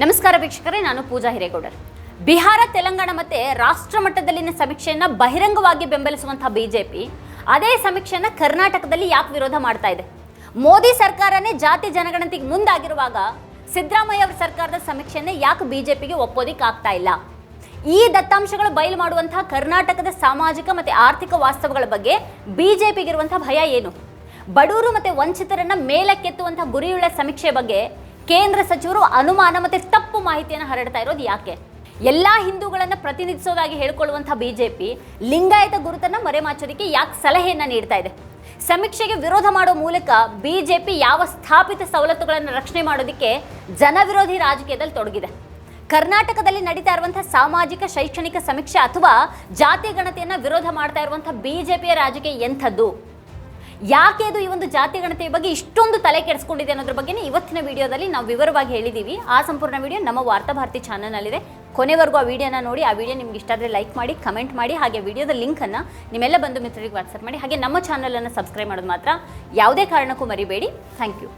ನಮಸ್ಕಾರ ವೀಕ್ಷಕರೇ, ನಾನು ಪೂಜಾ ಹಿರೇಗೌಡರ್. ಬಿಹಾರ, ತೆಲಂಗಾಣ ಮತ್ತೆ ರಾಷ್ಟ್ರ ಮಟ್ಟದಲ್ಲಿನ ಸಮೀಕ್ಷೆಯನ್ನ ಬಹಿರಂಗವಾಗಿ ಬೆಂಬಲಿಸುವಂತಹ ಬಿಜೆಪಿ, ಅದೇ ಸಮೀಕ್ಷೆಯನ್ನ ಕರ್ನಾಟಕದಲ್ಲಿ ಯಾಕೆ ವಿರೋಧ ಮಾಡ್ತಾ ಇದೆ? ಮೋದಿ ಸರ್ಕಾರನೇ ಜಾತಿ ಜನಗಣತಿಗೆ ಮುಂದಾಗಿರುವಾಗ ಸಿದ್ದರಾಮಯ್ಯ ಅವರ ಸರ್ಕಾರದ ಸಮೀಕ್ಷೆಯನ್ನೇ ಯಾಕೆ ಬಿಜೆಪಿಗೆ ಒಪ್ಪೋದಿಕ್ಕೆ ಆಗ್ತಾ ಇಲ್ಲ? ಈ ದತ್ತಾಂಶಗಳು ಬಯಲು ಮಾಡುವಂತಹ ಕರ್ನಾಟಕದ ಸಾಮಾಜಿಕ ಮತ್ತೆ ಆರ್ಥಿಕ ವಾಸ್ತವಗಳ ಬಗ್ಗೆ ಬಿಜೆಪಿಗಿರುವಂತಹ ಭಯ ಏನು? ಬಡವರು ಮತ್ತೆ ವಂಚಿತರನ್ನ ಮೇಲಕ್ಕೆತ್ತುವಂತಹ ಗುರಿಯುಳ್ಳ ಸಮೀಕ್ಷೆ ಬಗ್ಗೆ ಕೇಂದ್ರ ಸಚಿವರು ಅನುಮಾನ ಮತ್ತು ತಪ್ಪು ಮಾಹಿತಿಯನ್ನು ಹರಡ್ತಾ ಇರೋದು ಯಾಕೆ? ಎಲ್ಲಾ ಹಿಂದೂಗಳನ್ನು ಪ್ರತಿನಿಧಿಸೋದಾಗಿ ಹೇಳ್ಕೊಳ್ಳುವಂತಹ ಬಿಜೆಪಿ ಲಿಂಗಾಯತ ಗುರುತನ್ನು ಮರೆಮಾಚೋದಕ್ಕೆ ಯಾಕೆ ಸಲಹೆಯನ್ನ ನೀಡ್ತಾ ಇದೆ? ಸಮೀಕ್ಷೆಗೆ ವಿರೋಧ ಮಾಡೋ ಮೂಲಕ ಬಿಜೆಪಿ ಯಾವ ಸ್ಥಾಪಿತ ಸವಲತ್ತುಗಳನ್ನು ರಕ್ಷಣೆ ಮಾಡೋದಕ್ಕೆ ಜನವಿರೋಧಿ ರಾಜಕೀಯದಲ್ಲಿ ತೊಡಗಿದೆ. ಕರ್ನಾಟಕದಲ್ಲಿ ನಡೀತಾ ಇರುವಂಥ ಸಾಮಾಜಿಕ, ಶೈಕ್ಷಣಿಕ ಸಮೀಕ್ಷೆ ಅಥವಾ ಜಾತಿ ಗಣತೆಯನ್ನು ವಿರೋಧ ಮಾಡ್ತಾ ಇರುವಂತಹ ಬಿಜೆಪಿಯ ರಾಜಕೀಯ ಎಂಥದ್ದು? ಯಾಕೆ ಅದು ಈ ಒಂದು ಜಾತಿ ಗಣತಿಯ ಬಗ್ಗೆ ಇಷ್ಟೊಂದು ತಲೆ ಕೆಡಿಸ್ಕೊಂಡಿದೆ ಅನ್ನೋದ್ರ ಬಗ್ಗೆ ಇವತ್ತಿನ ವಿಡಿಯೋದಲ್ಲಿ ನಾವು ವಿವರವಾಗಿ ಹೇಳಿದ್ದೀವಿ ಆ ಸಂಪೂರ್ಣ ವಿಡಿಯೋ ನಮ್ಮ ವಾರ್ತಾ ಭಾರತಿ ಚಾನಲ್ನಲ್ಲಿದೆ. ಕೊನೆವರೆಗೂ ಆ ವಿಡಿಯೋನ ನೋಡಿ, ಆ ವಿಡಿಯೋ ನಿಮ್ಗೆ ಇಷ್ಟ ಆದರೆ ಲೈಕ್ ಮಾಡಿ, ಕಮೆಂಟ್ ಮಾಡಿ, ಹಾಗೆ ವಿಡಿಯೋದ ಲಿಂಕನ್ನು ನಿಮ್ಮೆಲ್ಲ ಬಂಧು ಮಿತ್ರರಿಗೆ ವಾಟ್ಸಪ್ ಮಾಡಿ, ಹಾಗೆ ನಮ್ಮ ಚಾನಲನ್ನು ಸಬ್ಸ್ಕ್ರೈಬ್ ಮಾಡೋದು ಮಾತ್ರ. ಯಾವುದೇ ಕಾರಣಕ್ಕೂ ಮರಿಬೇಡಿ. Thank you.